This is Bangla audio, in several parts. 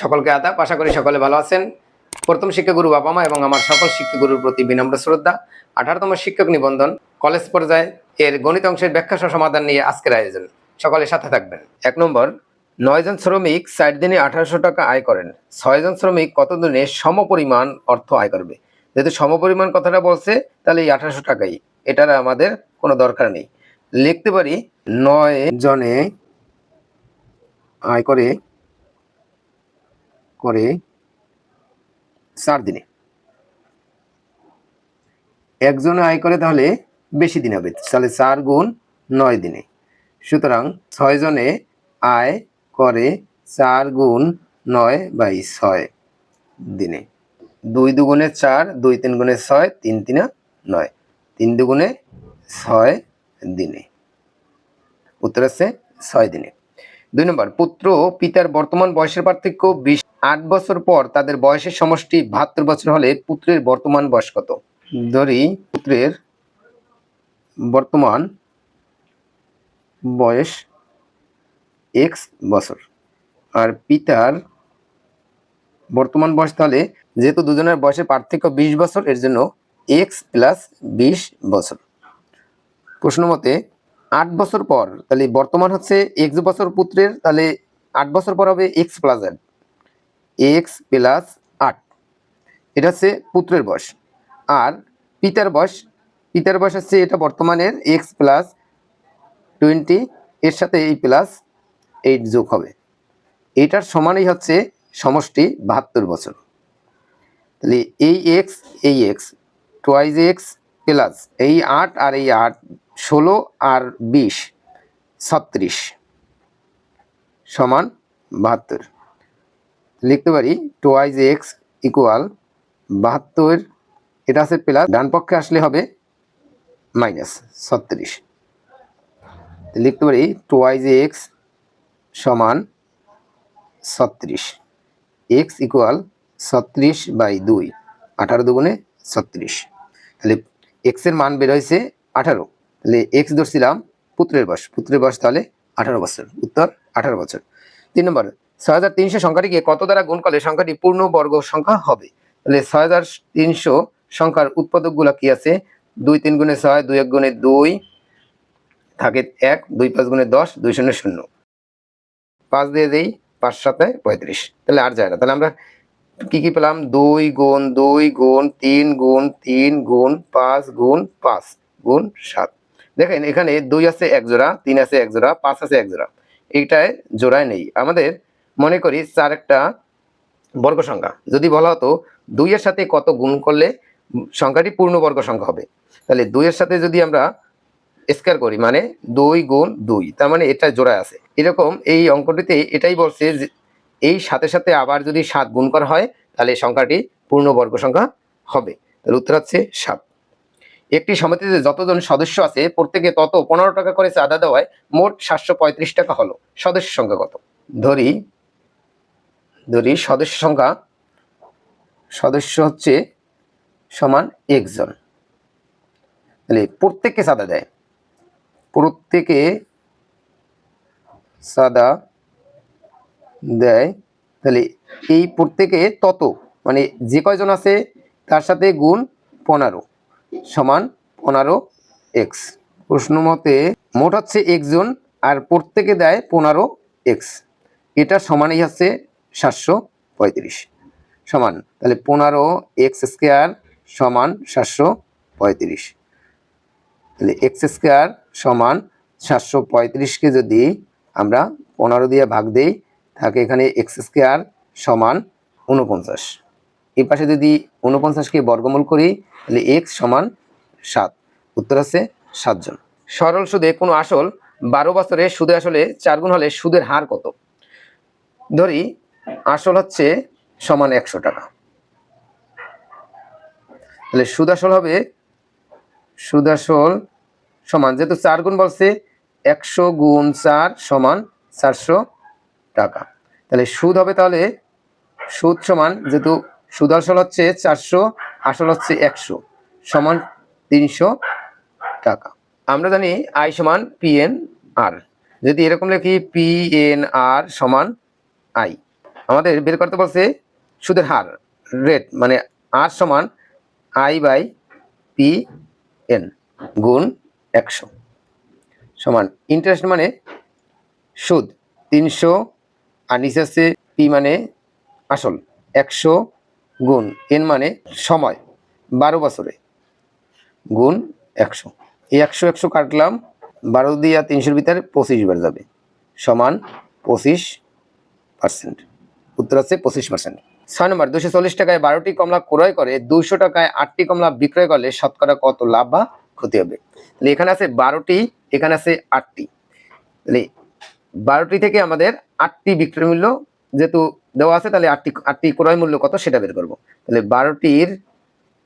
সকলকে আদাব। আশা করি সকলে ভালো আছেন। প্রথম শিক্ষাগুরু বাবা মা এবং আমার সকল শিক্ষাগুরুর প্রতি বিনম্র শ্রদ্ধা। আঠারোতম শিক্ষক নিবন্ধন কলেজ পর্যায়ে এর গণিত অংশের ব্যাখ্যা সমাধান নিয়ে আজকের আয়োজন। সকলের সাথে থাকবেন। এক নম্বর নয়জন শ্রমিক ষাট দিনে আঠারোশো টাকা আয় করেন। ছয়জন শ্রমিক কত দিনে সমপরিমাণ অর্থ আয় করবে? যেহেতু সমপরিমাণ কথাটা বলছে, তাহলে এই আঠারোশো টাকাই। এটার আমাদের কোনো দরকার নেই। লিখতে পারি, নয় জনে আয় করে করে চার দিনে। একজনে আয় করে তাহলে বেশি দিন হবে, তাহলে চার গুণ নয় দিনে। সুতরাং ছয় জনে আয় করে চার গুণ নয় বাই ছয় দিনে। দুই দুগুণে চার, দুই তিন গুণে ছয়, তিন তিনা নয়। তিন দুগুণে ছয় দিনে। উত্তর আছে ছয় দিনে। দুই নম্বর, পুত্র পিতার বর্তমান বয়সের পার্থক্য বিশ আট বছর পর তাদের বয়সের সমষ্টি বাহাত্তর বছর হলে পুত্রের বর্তমান বয়স কত? ধরি পুত্রের বর্তমান বয়স এক্স বছর আর পিতার বর্তমান বয়স তাহলে যেহেতু দুজনের বয়সের পার্থক্য বিশ বছর, এর জন্য এক্স প্লাস বিশ বছর। প্রশ্ন মতে আট বছর পর, তাহলে বর্তমান হচ্ছে এক্স বছর পুত্রের, তাহলে আট বছর পর হবে এক্স প্লাস আট এক্স প্লাস আট। এটা হচ্ছে পুত্রের বয়স। আর পিতার বয়স পিতার বয়স হচ্ছে এটা বর্তমানের এক্স প্লাস টোয়েন্টি এর সাথে এই প্লাস এইট যোগ হবে। এইটার সমানই হচ্ছে সমষ্টি বাহাত্তর বছর। তাহলে এই এক্স এই এক্স টোয়াইজ এক্স প্লাস এই আট আর এই আট ষোলো আর বিশ, ছত্রিশ সমান বাহাত্তর। লিখতে পারি টোয়াইজ এক্স ইকুয়াল বাহাত্তর, এটা আছে প্লাস ডান পক্ষে আসলে হবে মাইনাস ছত্রিশ। লিখতে পারি টোয়াইজ এক্স সমান ছত্রিশ এক্স ইকুয়াল ছত্রিশ বাই দুই, আঠারো দুগুণে ছত্রিশ। তাহলে এক্সের মান বের হয়েছে আঠারো। এক্স ধরছিলাম পুত্রের বয়স। পুত্রের বয়স তাহলে আঠারো বছর। উত্তর, আঠারো বছর। তিন নম্বর ছয় হাজার তিনশো সংখ্যাটিকে কত দ্বারা গুণ করলে সংখ্যাটি পূর্ণ বর্গ সংখ্যা হবে? তাহলে ছয় হাজার তিনশো সংখ্যার উৎপাদকগুলো কি আছে? দুই তিন গুণে ছয়, দুই এক গুণে দুই থাকে এক, দুই পাঁচ গুণে দশ, দুই শূন্য শূন্য। পাঁচ দিয়ে দেই, পাঁচ সাথে পঁয়ত্রিশ। তাহলে আর যায় না। তাহলে আমরা কি কি পেলাম? দুই গুণ দুই গুণ, তিন গুণ তিন গুণ, পাঁচ গুণ পাঁচ গুণ, সাত। দেখেন, এখানে দুই আছে, এক জোড়া, তিন আছে, এক জোড়া, পাঁচ আছে, এক জোড়া। এইটায় জোড়ায় নেই। আমাদের মনে করি চার একটা বর্গ সংখ্যা। যদি বলা হতো দুইয়ের সাথে কত গুণ করলে সংখ্যাটি পূর্ণবর্গ সংখ্যা হবে? তাহলে দুইয়ের সাথে যদি আমরা স্কোয়ার করি মানে দুই গুণ দুই, তার মানে এটা জোড়ায় আছে। এরকম এই অঙ্কটিতে এটাই বলছে যে এই সাথে সাথে আবার যদি সাত গুণ করা হয়, তাহলে সংখ্যাটি পূর্ণবর্গ সংখ্যা হবে। তাহলে উত্তর হচ্ছে সাত। একটি সমিতিতে যতজন সদস্য আছে, প্রত্যেকে তত পনেরো টাকা করে চাঁদা দেওয়ায় মোট সাতশো পঁয়ত্রিশ টাকা হলো সদস্য সংখ্যা কত? ধরি ধরি সদস্য সংখ্যা, সদস্য হচ্ছে সমান একজন। তাহলে প্রত্যেককে চাঁদা দেয়। প্রত্যেকে চাঁদা দেয়, তাহলে এই প্রত্যেকে তত মানে যে কয়জন আছে, তার সাথে গুণ পনেরো। সমান পনেরো এক্স। প্রশ্ন মতে মোট হচ্ছে একজন আর প্রত্যেকে দেয় পনেরো এক্স। এটা সমানই হচ্ছে সাতশো পঁয়ত্রিশ। সমান, তাহলে পনেরো এক্স স্কোয়ার সমান সাতশো পঁয়ত্রিশ। তাহলে এক্স স্কোয়ার সমান সাতশো পঁয়ত্রিশকে যদি আমরা পনেরো দিয়ে ভাগ দিই থাকে এখানে এক্স স্কোয়ার সমান উনপঞ্চাশ এই পাশে যদি উনপঞ্চাশকে বর্গমূল করি, তাহলে এক্স সমান সাত। উত্তর আছে সাতজন। সরল সুদে কোনো আসল বারো বছরে সুদে আসলে চার গুণ হলে সুদের হার কত? ধরি, আসল হচ্ছে সমান একশো টাকা। তাহলে সুদ আসল হবে, সুদ আসল সমান, যেহেতু চার গুণ বলছে, একশো গুণ চার সমান চারশো টাকা। তাহলে সুদ হবে তাহলে সুদ সমান, যেহেতু সুদ আসল হচ্ছে চারশো, আসল হচ্ছে একশো, সমান তিনশো টাকা। আমরা জানি আই সমান পি এন আর। যদি এরকম লিখি পি এন আর সমান আই, আমাদের বের করতে বলছে সুদের হার, রেট মানে আর সমান আই বাই পি এন গুণ একশো, সমান ইন্টারেস্ট মানে সুদ, তিনশো আর নিচে আছে পি মানে আসল, একশো গুণ এন মানে সময়, বারো বছরে। গুণ একশো। এই একশো একশো কাটলাম, বারো দিয়ে তিনশোর ভিতরে পঁচিশ বার যাবে। সমান পঁচিশ পার্সেন্ট। উত্তর হচ্ছে পঁচিশ পার্সেন্ট। ছয় নম্বর, দুশো চল্লিশ টাকায় বারোটি কমলা ক্রয় করে, দুশো টাকায় আটটি কমলা বিক্রয় করলে শতকরা কত লাভ বা ক্ষতি হবে? তাহলে এখানে আছে বারোটি, এখানে আছে আটটি। তাহলে বারোটি থেকে আমাদের আটটি বিক্রয় মূল্য যেহেতু দেওয়া আছে, তাহলে আটটি আটটি ক্রয় মূল্য কত সেটা বের করব। তাহলে বারোটির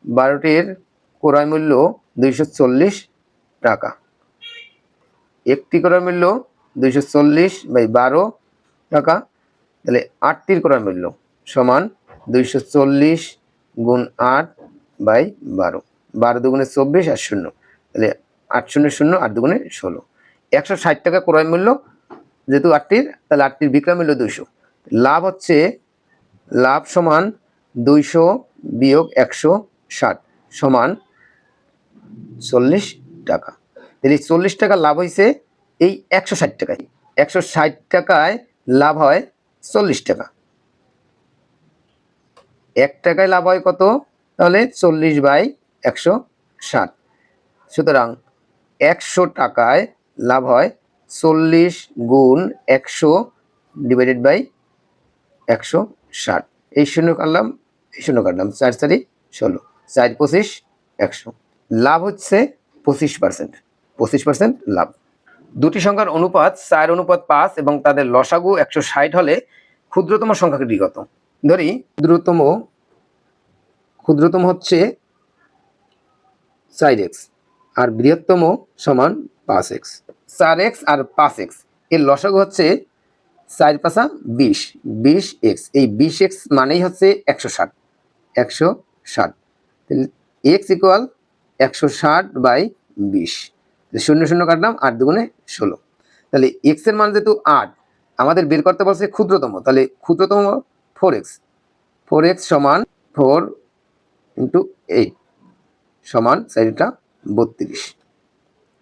বারোটির ক্রয় মূল্য দুইশো চল্লিশ টাকা। একটি ক্রয় মূল্য দুইশো চল্লিশ বাই বারো টাকা, তাহলে আটটির ক্রয় মূল্য সমান দুইশো চল্লিশ গুণ আট বাই বারো। বারো দুগুণে চব্বিশ আর শূন্য, তাহলে আট শূন্য শূন্য, আট দুগুণে ষোলো। একশো ষাট টাকা ক্রয় মূল্য, যেহেতু আটটির, তাহলে আটটির বিক্রয় মূল্য দুইশো। লাভ হচ্ছে লাভ সমান দুইশো বিয়োগ একশো ষাট সমান চল্লিশ টাকা। তাহলে চল্লিশ টাকা লাভ হয়েছে এই একশো ষাট টাকায়। একশো ষাট টাকায় লাভ হয় চল্লিশ টাকা। এক টাকায় লাভ হয় কত? তাহলে চল্লিশ বাই একশো ষাট। সুতরাং একশো টাকায় লাভ হয় চল্লিশ গুণ একশো ডিভাইডেড বাই একশো ষাট। এই শূন্য কাটলাম এই শূন্য কাটলাম চার চারি ষোলো। চার পঁচিশ একশো। লাভ হচ্ছে পঁচিশ পার্সেন্ট। পঁচিশ পার্সেন্ট লাভ। দুটি সংখ্যার অনুপাত, চার অনুপাত পাঁচ এবং তাদের লসাগু একশো ষাট হলে ক্ষুদ্রতম সংখ্যাটি কত ধরি, ক্ষুদ্রতম ক্ষুদ্রতম হচ্ছে চার এক্স আর বৃহত্তম সমান পাঁচ এক্স। চার এক্স আর পাঁচ এক্স। এর লসাগু হচ্ছে চার পাঁচা বিশ বিশ এক্স। এই বিশ এক্স মানেই হচ্ছে একশো ষাট একশো ষাট। এক্স ইকুয়াল একশো ষাট বাই বিশ। শূন্য শূন্য কাটলাম, আট দুগুণে ষোলো। তাহলে এক্সের মান যেহেতু আট, আমাদের বের করতে বলছে ক্ষুদ্রতম। তাহলে ক্ষুদ্রতম ফোর এক্স। ফোর এক্স সমান ফোর ইন্টু এইট সমান চারিটা বত্রিশ।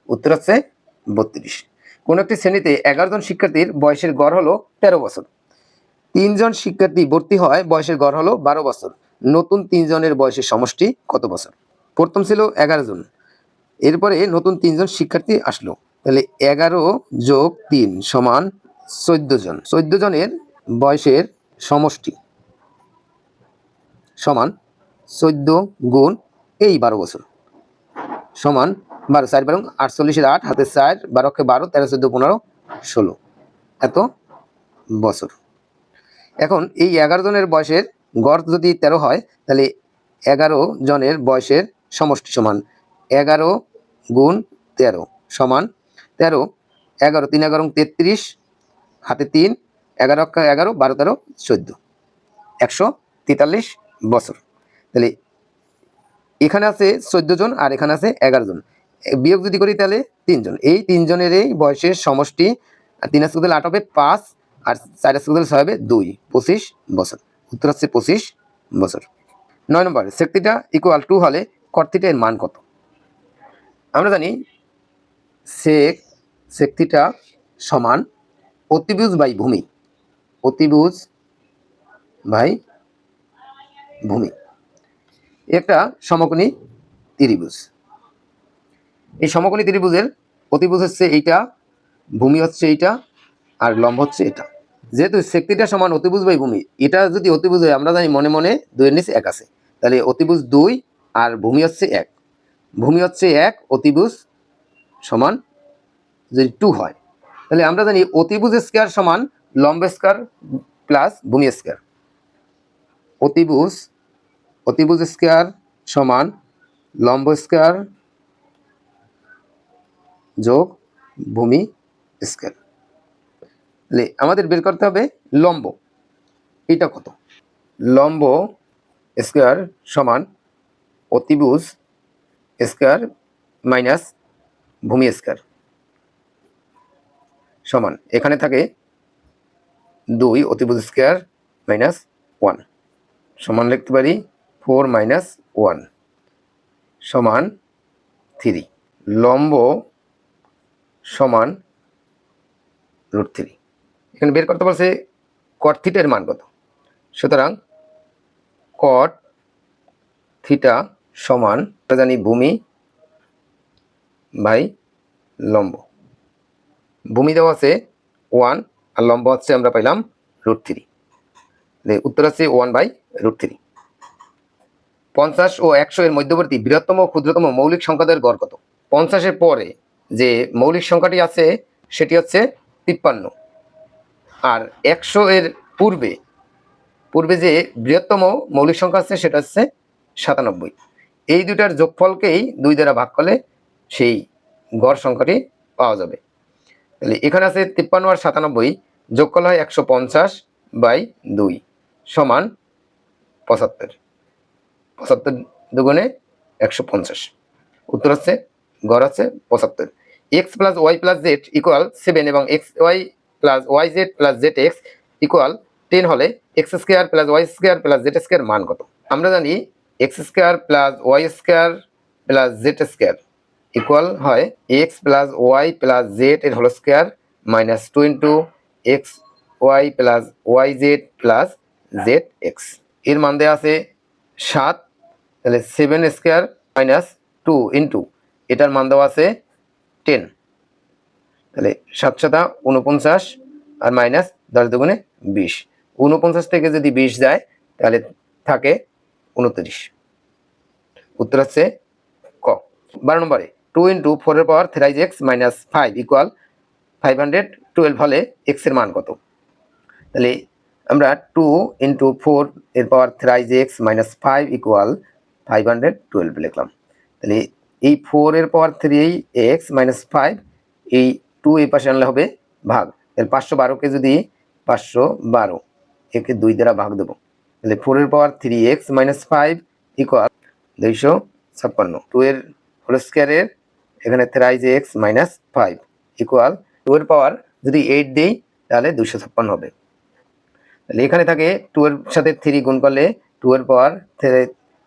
উত্তর হচ্ছে বত্রিশ। কোনো একটি শ্রেণীতে এগারো জন শিক্ষার্থীর বয়সের গড় হলো তেরো বছর। তিনজন শিক্ষার্থী ভর্তি হয় বয়সের গড় হলো বারো বছর। নতুন তিনজনের বয়সের সমষ্টি কত বছর? প্রথম ছিল এগারো জন। এরপরে নতুন তিনজন শিক্ষার্থী আসলো। তাহলে এগারো যোগ তিন সমান চোদ্দ জন। চোদ্দ জনের বয়সের সমষ্টি সমান চোদ্দ গুণ এই বারো বছর। সমান বারো, চার, বারো, আটচল্লিশের আট, হাতে চার, বারোকে বারো, তেরো, চোদ্দ, পনেরো, ষোলো। এত বছর। এখন এই এগারো জনের বয়সের গড় যদি তেরো হয়, তাহলে এগারো জনের বয়সের সমষ্টি সমান এগারো গুণ তেরো সমান তেরো, এগারো, তিন, এগারো তেত্রিশ, হাতে তিন, এগারো এগারো, বারো, তেরো, চোদ্দ। একশো তেতাল্লিশ বছর। তাহলে এখানে আছে চোদ্দ জন আর এখানে আছে এগারো জন। বিয়োগ যদি করি তাহলে তিনজন। এই তিনজনের এই বয়সের সমষ্টি তিন আসতে আট হবে পাঁচ, আর চার আসতে ছয় হবে দুই, পঁচিশ বছর। উত্তর হচ্ছে পঁচিশ বছর। নয় নম্বর সেক্তিটা ইকুয়াল টু হলে কর্তিটা এর মান কত? আমরা জানি সেক সেক্তিটা সমান অতিভুজ বাই ভূমি। অতিভুজ বাই ভূমি। একটা সমকোণী ত্রিভুজ। এই সমকোণী ত্রিভুজের অতিভুজ হচ্ছে এইটা, ভূমি হচ্ছে এইটা, আর লম্ব হচ্ছে এটা। যেহেতু শক্তিটা সমান অতিভুজ বাই ভূমি, এটা যদি অতিভুজ হয়, আমরা জানি মনে মনে দুইয়ের নিচে এক আছে। তাহলে অতিভুজ দুই আর ভূমি হচ্ছে এক। ভূমি হচ্ছে এক, অতিভুজ সমান যদি টু হয়। তাহলে আমরা জানি অতিভুজ স্কোয়ার সমান লম্ব স্কোয়ার প্লাস ভূমি স্কোয়ার অতিভুজ অতিভুজ স্কোয়ার সমান লম্ব স্কোয়ার যোগ, ভূমি তাহলে আমাদের বের করতে হবে লম্ব। এটা কত? লম্ব স্কোয়ার সমান অতিভুজ স্কোয়ার মাইনাস ভূমি স্কোয়ার সমান। এখানে থাকে দুই অতিভুজ স্কোয়ার মাইনাস ওয়ান। সমান লিখতে পারি ফোর মাইনাস ওয়ান সমান থ্রি। লম্ব সমান রুট থ্রি এখানে বের করতে বলছে কট থিটার মান কত? সুতরাং কট থিটা সমান জানি ভূমি বাই লম্ব। ভূমি দেওয়া আছে ওয়ান আর লম্ব হচ্ছে আমরা পাইলাম রুট থ্রি উত্তর আছে ওয়ান বাই রুট থ্রি পঞ্চাশ ও একশো এর মধ্যবর্তী বৃহত্তম ক্ষুদ্রতম মৌলিক সংখ্যাদের গড় কত? পঞ্চাশের পরে যে মৌলিক সংখ্যাটি আছে, সেটি হচ্ছে তিপ্পান্ন। আর একশো এর পূর্বে পূর্বে যে বৃহত্তম মৌলিক সংখ্যা আছে, সেটা হচ্ছে সাতানব্বই। এই দুটার যোগফলকেই দুই দ্বারা ভাগ করলে সেই গড় সংখ্যাটি পাওয়া যাবে। তাহলে এখানে আছে তিপ্পান্ন আর সাতানব্বই যোগ করলে হয় একশো পঞ্চাশ বাই দুই সমান পঁচাত্তর। পঁচাত্তর দুগুণে একশো পঞ্চাশ। উত্তর হচ্ছে, গড় আছে পঁচাত্তর। X plus y plus z equal seven এবং x y plus y z plus z x equal ten হলে x square plus y square plus z square মান কত? আমরা জানি x square plus y square plus z square equal হয় x plus y plus z এর whole square minus two into x y plus y z plus z এক্সের মান দেওয়া আছে সাত, তাহলে seven square minus two into এটার মান দেওয়া আছে টেন তাহলে সাত সাতা উনপঞ্চাশ আর মাইনাস দশ দুগুণে বিশ। উনপঞ্চাশ থেকে যদি বিশ যায়, তাহলে থাকে উনত্রিশ। উত্তর হচ্ছে ক। বারো নম্বরে টু ইন্টু ফোরের power thrice x minus five equal five hundred twelve হলে এক্সের মান কত? তাহলে আমরা টু ইন্টু ফোর এর power thrice x minus five equal five hundred twelve লিখলাম। তাহলে এই ফোর এর power three x minus five এই টু এই পাশে আনলে হবে ভাগ। তাহলে পাঁচশো বারোকে যদি পাঁচশো বারো, একে দুই দ্বারা ভাগ দেবো। তাহলে ফোরের power three x minus five equal দুইশো ছাপ্পান্ন। টু এর হোল স্কোয়ারের এখানে thrice x minus five equal two এর পাওয়ার যদি এইট দিই, তাহলে দুশো ছাপ্পান্ন হবে। তাহলে এখানে থাকে টু এর সাথে থ্রি গুণ করলে টু এর পাওয়ার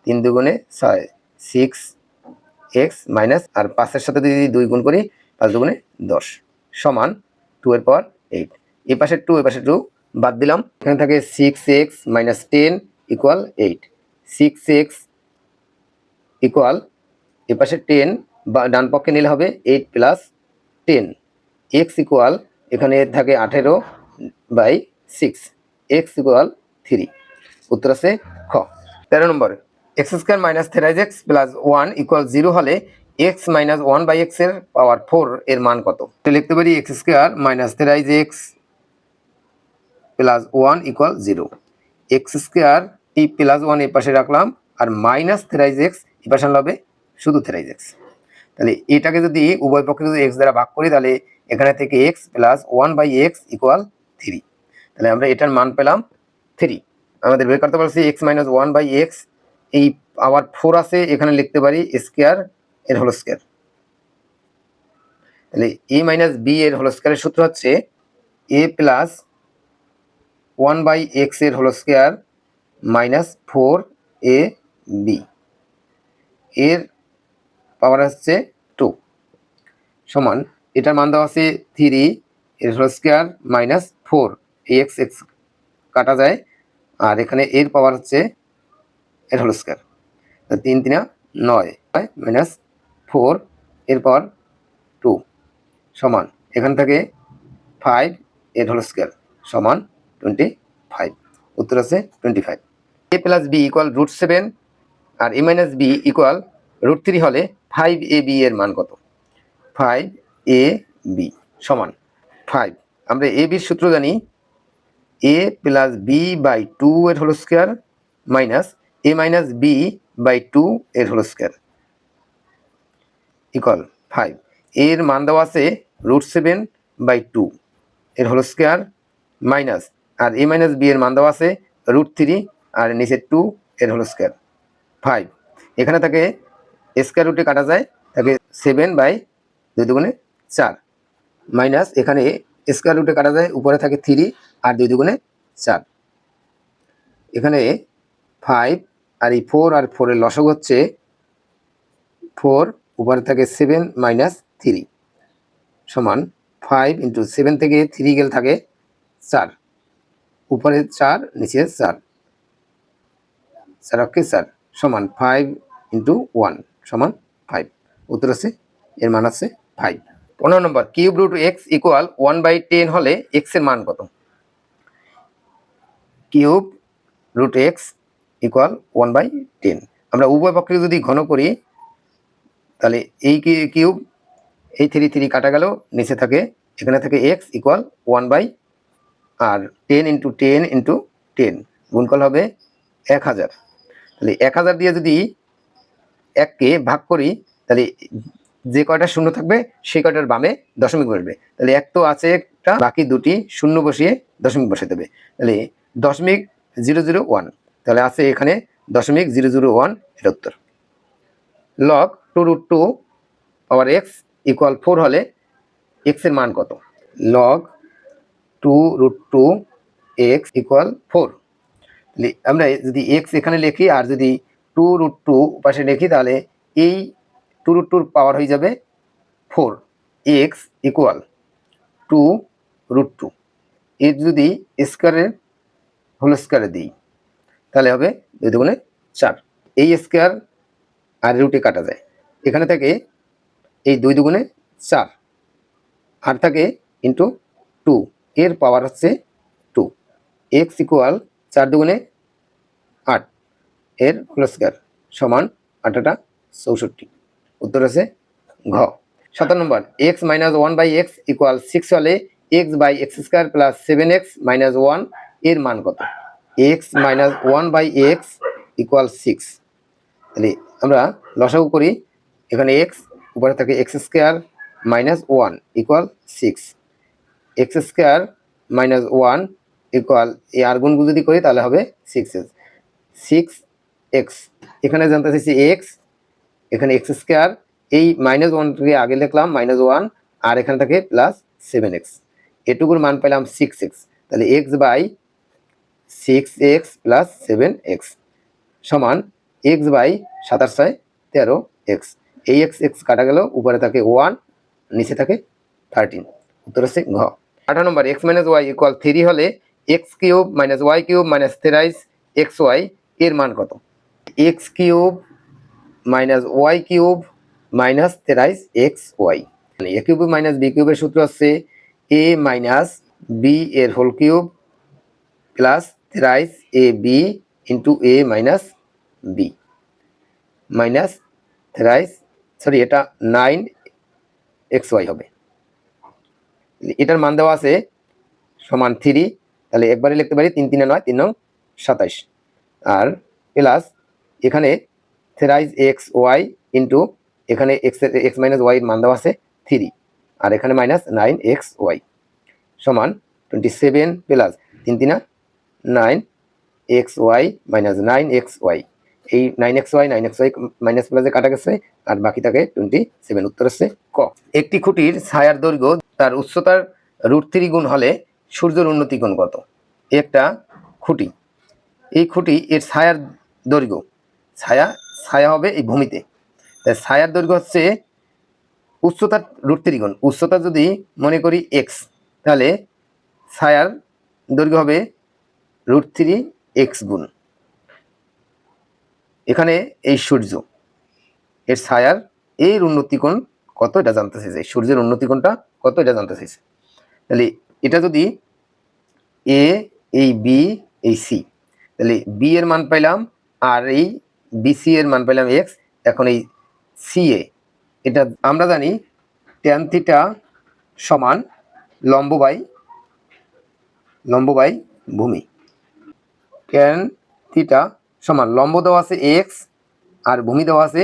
তিন দুগুণে ছয় সিক্স এক্স মাইনাস আর পাঁচের সাথে যদি দুই গুণ করি, পাঁচ দুগুণে দশ সমান টু এর পাওয়ার এইট এই পাশে টু এ পাশে টু বাদ দিলাম। এখানে থাকে six x minus ten equal eight six x equal এ পাশে টেন বা ডান পক্ষে নিলে হবে eight plus ten x equal এখানে থাকে আঠেরো by six x equal three উত্তর আছে খ। তেরো নম্বর x square minus thrice x plus one equal zero হলে এক্স মাইনাস ওয়ান বাই এক্সের পাওয়ার ফোর এর মান কত? তো লিখতে পারি x square minus thrice x plus one equal zero x square এই প্লাস ওয়ান এই পাশে রাখলাম আর মাইনাস থ্রাইজ এক্স এই পাশে হবে শুধু থ্রাইজ এক্স তাহলে এটাকে যদি উভয় পক্ষে যদি এক্স দ্বারা ভাগ করি তাহলে এখানে থেকে x plus one by x equal three তাহলে আমরা এটার মান পেলাম থ্রি আমাদের বের করতে পারছি x minus one by x এই আবার ফোর আছে, এখানে লিখতে পারি স্কোয়ার এর হোল স্কোয়ার তাহলে এ মাইনাস বি এর হোল স্কোয়ারের সূত্র হচ্ছে এ প্লাস ওয়ান বাই এক্সের whole square minus four a b এর পাওয়ার হচ্ছে টু সমান, এটার মান দেওয়া আছে থ্রি এর whole square minus four x x কাটা যায়। আর এখানে এর পাওয়ার হচ্ছে এর হোল স্কোয়ার তো তিন তিনা নয় মাইনাস ফোর এরপর টু সমান। এখান থেকে ফাইভ এর হোল স্কোয়ার সমান টোয়েন্টি ফাইভ উত্তর আছে twenty five a plus b equal root seven R a minus b equal root three হলে ফাইভ এ বি এর মান কত? ফাইভ এ বি সমান। ফাইভ আমরা এ বির সূত্র জানি a plus b by two এর whole square minus a minus b by two এর হোল স্কোয়ার ইকুয়াল ফাইভ এর মান দেওয়া আছে রুট সেভেন বাই টু এর হোল স্কোয়ার মাইনাস আর এ মাইনাস বি এর মান দেওয়া আছে রুট থ্রি আর নিচে টু এর হোল স্কোয়ার ফাইভ এখানে থাকে স্কোয়ার রুটে কাটা যায় থাকে সেভেন বাই দুই দুগুণে চার মাইনাস এখানে স্কোয়ার রুটে কাটা যায়, উপরে থাকে থ্রি আর দুই দুগুণে চার। এখানে ফাইভ আর এই ফোর আর ফোরের লসক হচ্ছে ফোর উপরে থাকে সেভেন মাইনাস থ্রি সমান ফাইভ ইন্টু সেভেন থেকে থ্রি গেল থাকে চার। উপরে চার, নিচে চার। চার অক্ষে চার সমান ফাইভ ইন্টু ওয়ান সমান ফাইভ উত্তর আছে, এর মান আছে ফাইভ পনেরো নম্বর cube root x equal one by ten হলে এক্সের মান কত? Cube root x equal one by ten আমরা উভয় পক্ষে যদি ঘন করি, তাহলে এই কিউব, এই থ্রি থ্রি কাটা গেল, নিচে থাকে, এখানে থাকে x equal one by R ten into ten into ten গুণফল হবে এক হাজার। তাহলে এক হাজার দিয়ে যদি এককে ভাগ করি, তাহলে যে কয়টা শূন্য থাকবে, সেই কয়টার বামে দশমিক বসবে। তাহলে এক তো আছে একটা, বাকি দুটি শূন্য বসিয়ে দশমিক বসে দেবে। তাহলে দশমিক জিরো জিরো ওয়ান তাহলে আছে এখানে দশমিক জিরো জিরো ওয়ান এটা উত্তর। Log two root two power x equal four হলে এক্সের মান কত? Log two root two x equal four আমরা যদি এক্স এখানে লিখি আর যদি টু রুট টু পাশে লিখি তাহলে এই টু রুট টুর পাওয়ার হয়ে যাবে four x equal two root two এর যদি স্কোয়ারের হোল স্কোয়ারে দিই তাহলে হবে দুই দুগুণে চার। এই স্কোয়ার আর রুটে কাটা যায়। এখানে থাকে এই দুই দুগুণে চার। আর থাকে ইন্টু টু এর পাওয়ার হচ্ছে টু এক্স ইকুয়াল চার দুগুণে আট। এর হোল স্কোয়ার সমান আটাটা চৌষট্টি। উত্তর আছে ঘ। সাতান্ন নম্বর x minus one by x equal six হলে x by x square plus seven x minus ওয়ানের মান কত? X minus one by x equal six তাহলে আমরা লসাগু করি, এখানে এক্স উপরে থাকে x square minus one equal six x square minus one equal এই আর গুণগুলো যদি করি তাহলে হবে সিক্স এক্স সিক্স এক্স এখানে জানতে চাইছি এক্স এখানে এক্স স্কোয়ার এই মাইনাস ওয়ানটাকে আগে লিখলাম মাইনাস ওয়ান আর এখানে থাকে প্লাস সেভেন এক্স এটুকুর মান পেলাম সিক্স এক্স তাহলে x by six x plus seven x সমান এক্স বাই সাতাশ ছয় তেরো এক্স এই এক্স এক্স কাটা গেল, উপরে থাকে ওয়ান নিচে থাকে থার্টিন উত্তর হচ্ছে ঘ। আঠারো নম্বর x minus y equal three হলে x cube minus y cube minus thrice x y এর মান কত? X cube minus y cube minus thrice x y মানে এ কিউব মাইনাস বি কিউবের সূত্র হচ্ছে এ মাইনাস বি এর whole cube plus thrice a b into a minus b. Minus thrice sorry, এটা নাইন এক্স ওয়াই হবে। এটার মান দেওয়া আছে সমান থ্রি, তাহলে একবারে লিখতে পারি তিন তিনে নয়, তিন নং সাতাইশ। আর প্লাস এখানে থেরাইজ এক্স ওয়াই ইন্টু এখানে এক্স এক্স মাইনাস ওয়াই মান দেওয়া আছে থ্রি, আর এখানে মাইনাস নাইন এক্স ওয়াই। সমান টোয়েন্টি সেভেন প্লাস তিন তিনা nine x y minus nine x y এই nine x y nine x y minus প্লাসে কাটা গেছে, আর বাকি থাকে টোয়েন্টি সেভেন উত্তর হচ্ছে ক। একটি খুঁটির ছায়ার দৈর্ঘ্য, তার উচ্চতার রুট থ্রি গুণ হলে সূর্যের উন্নতি কোণ কত? একটা খুঁটি। এই খুঁটি এর ছায়ার দৈর্ঘ্য। ছায়া ছায়া হবে এই ভূমিতে। তাই ছায়ার দৈর্ঘ্য হচ্ছে উচ্চতার রুট থ্রি গুণ। উচ্চতা যদি মনে করি এক্স তাহলে ছায়ার দৈর্ঘ্য হবে রুট থ্রি এক্স গুণ। এখানে এই সূর্য, এর ছায়ার এর উন্নতি কোণ কত এটা জানতে চাইছে? সূর্যের উন্নতি কোণটা কত এটা জানতে চাইছে? তাহলে এটা যদি এ এই বি এই সি তাহলে বি এর মান পাইলাম আর এই বিসি এর মান পাইলাম এক্স এখন এই সি এ এটা আমরা জানি ট্যান সমান লম্ব বাই লম্ব বাই ভূমি। ট্যান থিটা সমান লম্ব দেওয়া আছে এক্স আর ভূমি দেওয়া আছে,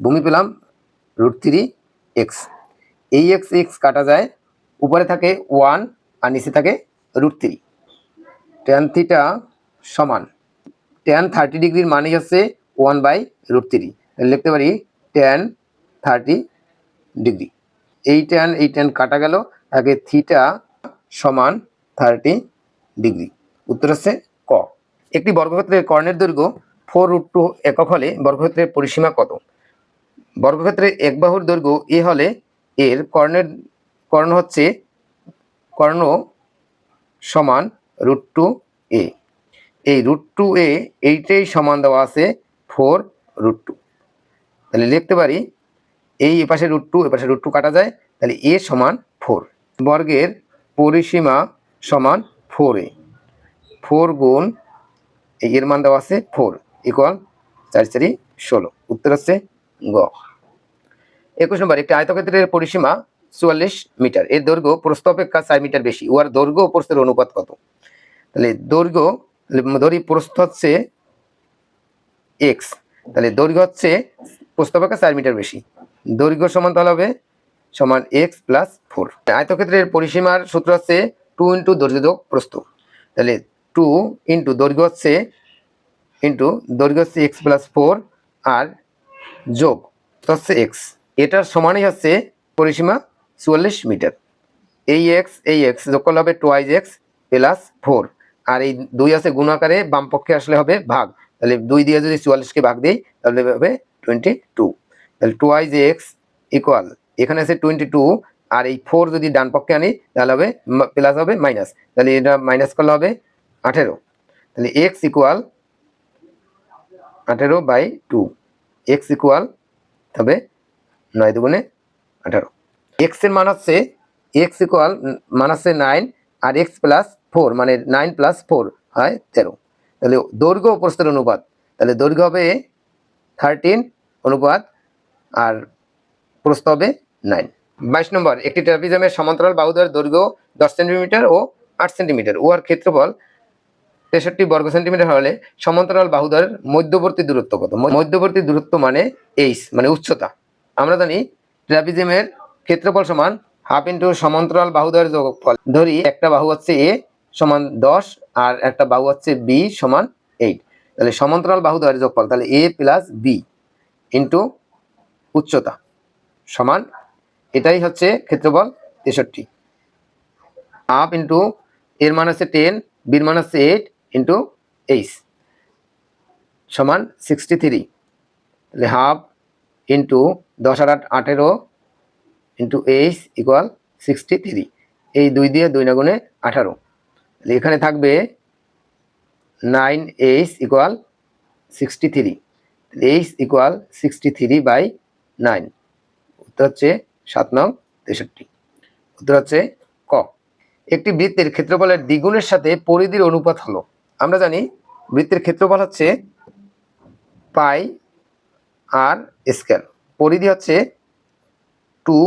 ভূমি পেলাম রুট থ্রি এক্স এই এক্স এক্স কাটা যায়, উপরে থাকে ওয়ান আর নিচে থাকে রুট থ্রি ট্যান থিটা সমান ট্যান থার্টি ডিগ্রির মানেই হচ্ছে ওয়ান বাই রুট থ্রি লিখতে পারি ট্যান থার্টি ডিগ্রি এই ট্যান এই ট্যান কাটা গেল, আগে থিটা সমান থার্টি ডিগ্রি উত্তর হচ্ছে একটি বর্গক্ষেত্রের কর্ণের দৈর্ঘ্য ফোর রুট টু একক হলে বর্গক্ষেত্রের পরিসীমা কত? বর্গক্ষেত্রের এক বাহুর দৈর্ঘ্য এ হলে এর কর্ণের কর্ণ হচ্ছে কর্ণ সমান রুট টু এ। এই রুট টু এ এইটাই সমান দেওয়া আছে ফোর রুট টু। তাহলে লিখতে পারি, এই এপাশে রুট টু, এপাশে রুট টু কাটা যায়, তাহলে এ সমান ফোর। বর্গের পরিসীমা সমান ফোর এ। ফোর গুণ এই এর মান দেওয়া আছে ফোর ইকুয়াল চার চারি ষোলো। উত্তর হচ্ছে গ। একুশ নম্বর, একটি আয়তক্ষেত্রের পরিসীমা চুয়াল্লিশ মিটার। এর দৈর্ঘ্য প্রস্থ অপেক্ষা চার মিটার বেশি। উহার দৈর্ঘ্য ও প্রস্থের অনুপাত কত? তাহলে দৈর্ঘ্য ধরি প্রস্থ হচ্ছে এক্স তাহলে দৈর্ঘ্য হচ্ছে প্রস্থ অপেক্ষা চার মিটার বেশি। দৈর্ঘ্য সমান তাহলে হবে সমান এক্স প্লাস ফোর আয়তক্ষেত্রের পরিসীমার সূত্র হচ্ছে টু ইন্টু দৈর্ঘ্য যোগ প্রস্থ। তাহলে টু ইন্টু দৈর্ঘ্য হচ্ছে ইন্টু দৈর্ঘ্য হচ্ছে এক্স প্লাস ফোর আর যোগ হচ্ছে এক্স এটার সমানই হচ্ছে পরিসীমা চুয়াল্লিশ মিটার। এই এক্স এই এক্স যোগ করলে হবে টোয়াইজ এক্স প্লাস ফোর আর এই দুই আছে গুণ আকারে, বাম পক্ষে আসলে হবে ভাগ। তাহলে দুই দিয়ে যদি চুয়াল্লিশকে ভাগ দিই, তাহলে হবে টোয়েন্টি টু তাহলে টোয়াইজ এক্স ইকুয়াল এখানে আছে টোয়েন্টি টু আর এই ফোর যদি ডান পক্ষে আনি, তাহলে হবে প্লাস হবে মাইনাস তাহলে এটা মাইনাস করলে হবে আঠেরো। তাহলে এক্স ইকুয়াল আঠেরো বাই টু এক্স ইকুয়াল তবে নয় দুগুণে আঠারো। এক্সের মান হচ্ছে এক্স ইকুয়াল মান হচ্ছে নাইন আর এক্স প্লাস ফোর মানে নাইন প্লাস ফোর হয় তেরো। তাহলে দৈর্ঘ্য ও প্রস্থের অনুপাত, তাহলে দৈর্ঘ্য হবে থার্টিন অনুপাত আর প্রস্থ হবে নাইন বাইশ নম্বর, একটি ট্রাপিজমের সমান্তরাল বাহুদ্বয়ের দৈর্ঘ্য দশ সেন্টিমিটার ও আট সেন্টিমিটার। উহার ক্ষেত্রফল তেষট্টি বর্গ সেন্টিমিটার হলে সমান্তরাল বাহুদ্বয়ের মধ্যবর্তী দূরত্ব কত? মধ্যবর্তী দূরত্ব মানে এইচ মানে উচ্চতা। আমরা জানি ট্রাপিজমের ক্ষেত্রফল সমান হাফ ইন্টু সমান্তরাল বাহুদ্বয়ের যোগফল। ধরি একটা বাহু হচ্ছে এ সমান দশ আর একটা বাহু হচ্ছে বি সমান এইট তাহলে সমান্তরাল বাহুদ্বয়ের যোগফল, তাহলে এ প্লাস বি ইন্টু উচ্চতা সমান, এটাই হচ্ছে ক্ষেত্রফল তেষট্টি। হাফ ইন্টু এর মান হচ্ছে টেন বির মান হচ্ছে এইট ইন্টু এইচ সমান সিক্সটি থ্রি তাহলে হাফ ইন্টু দশ আর আট, আঠেরো into h equal sixty three এই দুই দিয়ে দুই না গুণে আঠারো। তাহলে এখানে থাকবে nine h equal sixty three h equal sixty three by nine উত্তর হচ্ছে সাত নং তেষট্টি। উত্তর হচ্ছে ক। একটি বৃত্তের ক্ষেত্রফলের দ্বিগুণের সাথে পরিধির অনুপাত হলো। আমরা জানি বৃত্তের ক্ষেত্রফল হচ্ছে পাই আর স্কয়ার পরিধি হচ্ছে টু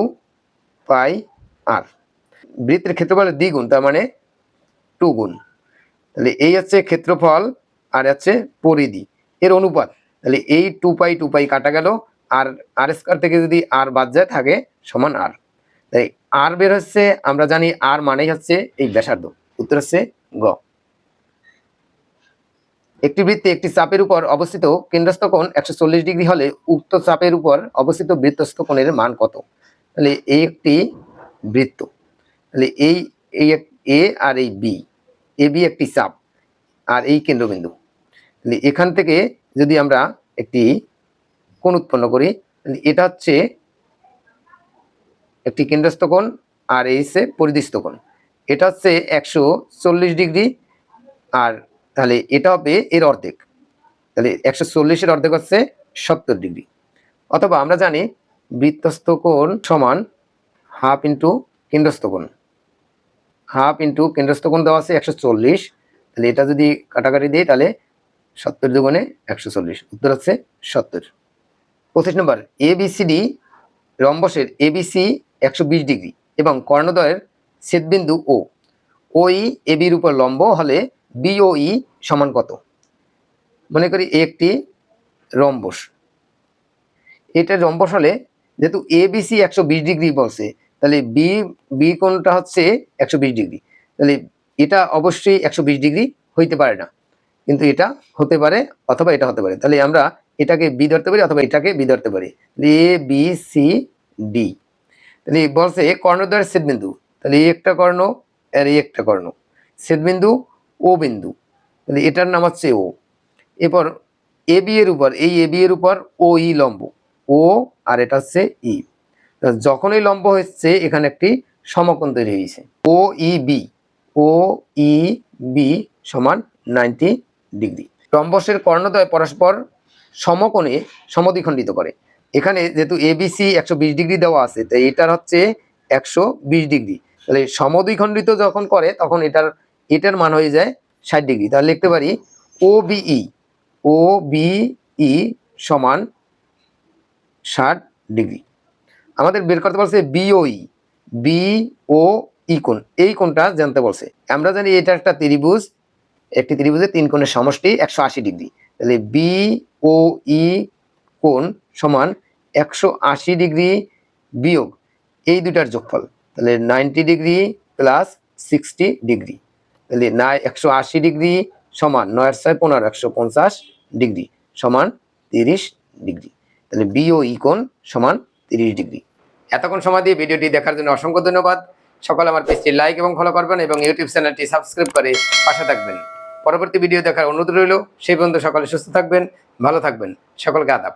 পাই আর। বৃত্তের ক্ষেত্রফলের দ্বিগুণ, তার মানে টু গুণ তাহলে এই হচ্ছে ক্ষেত্রফল আর হচ্ছে পরিধি। এর অনুপাত, তাহলে এই টু পাই টু পাই কাটা গেল, আর আর স্কয়ার থেকে যদি আর বাদ যায়, থাকে সমান আর। তাই আর বের হচ্ছে, আমরা জানি আর মানেই হচ্ছে এই ব্যাসার্ধ। উত্তর হচ্ছে গ। একটি বৃত্তে একটি চাপের উপর অবস্থিত কেন্দ্রস্থ কোণ একশো চল্লিশ ডিগ্রি হলে উক্ত চাপের উপর অবস্থিত বৃত্তস্থ কোণের মান কত? তাহলে এই একটি বৃত্ত। তাহলে এই এই এ আর এই বি। এ বি একটি চাপ আর এই কেন্দ্রবিন্দু। তাহলে এখান থেকে যদি আমরা একটি কোণ উৎপন্ন করি, তাহলে এটা হচ্ছে একটি কেন্দ্রস্থ কোণ আর এই হচ্ছে পরিদিষ্ট কোণ। এটা হচ্ছে একশো চল্লিশ ডিগ্রি আর তাহলে এটা হবে এর অর্ধেক। তাহলে একশো চল্লিশের অর্ধেক হচ্ছে সত্তর ডিগ্রি। অথবা আমরা জানি বৃত্তস্থ কোণ সমান হাফ ইন্টু কেন্দ্রস্থ কোণ। হাফ ইন্টু কেন্দ্রস্থ কোণ দেওয়া আছে একশো চল্লিশ। তাহলে এটা যদি কাটাকাটি দিই, তাহলে সত্তর দুগুণে একশো চল্লিশ। উত্তর হচ্ছে সত্তর। পঁচিশ নম্বর এবিসিডি রম্বসের এবিসি একশো বিশ ডিগ্রি এবং কর্ণদয়ের ছেদবিন্দু ও। ওই এবির উপর লম্ব হলে বিওই সমান কত? মনে করি একটি রম্বস। এটা রম্বস হলে যেহেতু এ বিসি একশো বিশ ডিগ্রি বলছে, তাহলে বি বি কোনটা হচ্ছে একশো বিশ ডিগ্রি। তাহলে এটা অবশ্যই একশো বিশ ডিগ্রি হইতে পারে না। কিন্তু এটা হতে পারে অথবা এটা হতে পারে। তাহলে আমরা এটাকে বি ধরতে পারি অথবা এটাকে বি ধরতে পারি। এ বি সি ডি তাহলে বলছে কর্ণদ্বয়ের ছেদবিন্দু। তাহলে একটা কর্ণ আর এই একটা কর্ণ। ছেদবিন্দু ও বিন্দু। তাহলে এটার নাম হচ্ছে ও। এরপর এ বি এর উপর, এই এ বি এর উপর ও ই লম্ব। ও আর এটা হচ্ছে ই। যখন এই লম্ব হচ্ছে, এখানে একটি সমকোণ তৈরি হয়েছে। O E B, O E B সমান নাইনটি ডিগ্রি। রম্বসের কর্ণদ্বয় পরস্পর সমকোণে সমদ্বিখণ্ডিত করে। এখানে যেহেতু এবিসি একশো বিশ ডিগ্রি দেওয়া আছে, তাই এটার হচ্ছে একশো বিশ ডিগ্রি। তাহলে সমদ্বিখণ্ডিত যখন করে, তখন এটার এটার মান হয়ে যায় ষাট ডিগ্রি। তাহলে লিখতে পারি ও বিই ও বিই সমান ষাট ডিগ্রি। আমাদের বের করতে বলছে বিওই বি ও ই কোণ। এই কোণটা জানতে বলছে। আমরা জানি এটা একটা ত্রিভুজ, একটি ত্রিভুজের তিন কোণের সমষ্টি একশো আশি ডিগ্রি। তাহলে বি ও ই কোণ সমান একশো আশি ডিগ্রি বিয়োগ এই দুটার যোগফল। তাহলে ninety degree plus sixty degree. তাহলে না একশো আশি ডিগ্রি সমান নয়ের ছয় পনেরো, একশো পঞ্চাশ ডিগ্রি সমান তিরিশ ডিগ্রি। তাহলে বি ও ই কোণ সমান তিরিশ ডিগ্রি। এতক্ষণ সময় দিয়ে ভিডিওটি দেখার জন্য অসংখ্য ধন্যবাদ। সকলে আমার পেজটি লাইক এবং ফলো করবেন এবং ইউটিউব চ্যানেলটি সাবস্ক্রাইব করে পাশে থাকবেন। পরবর্তী ভিডিও দেখার অনুরোধ রইল, সেই পর্যন্ত সকলে সুস্থ থাকবেন, ভালো থাকবেন। সকলকে আদাব।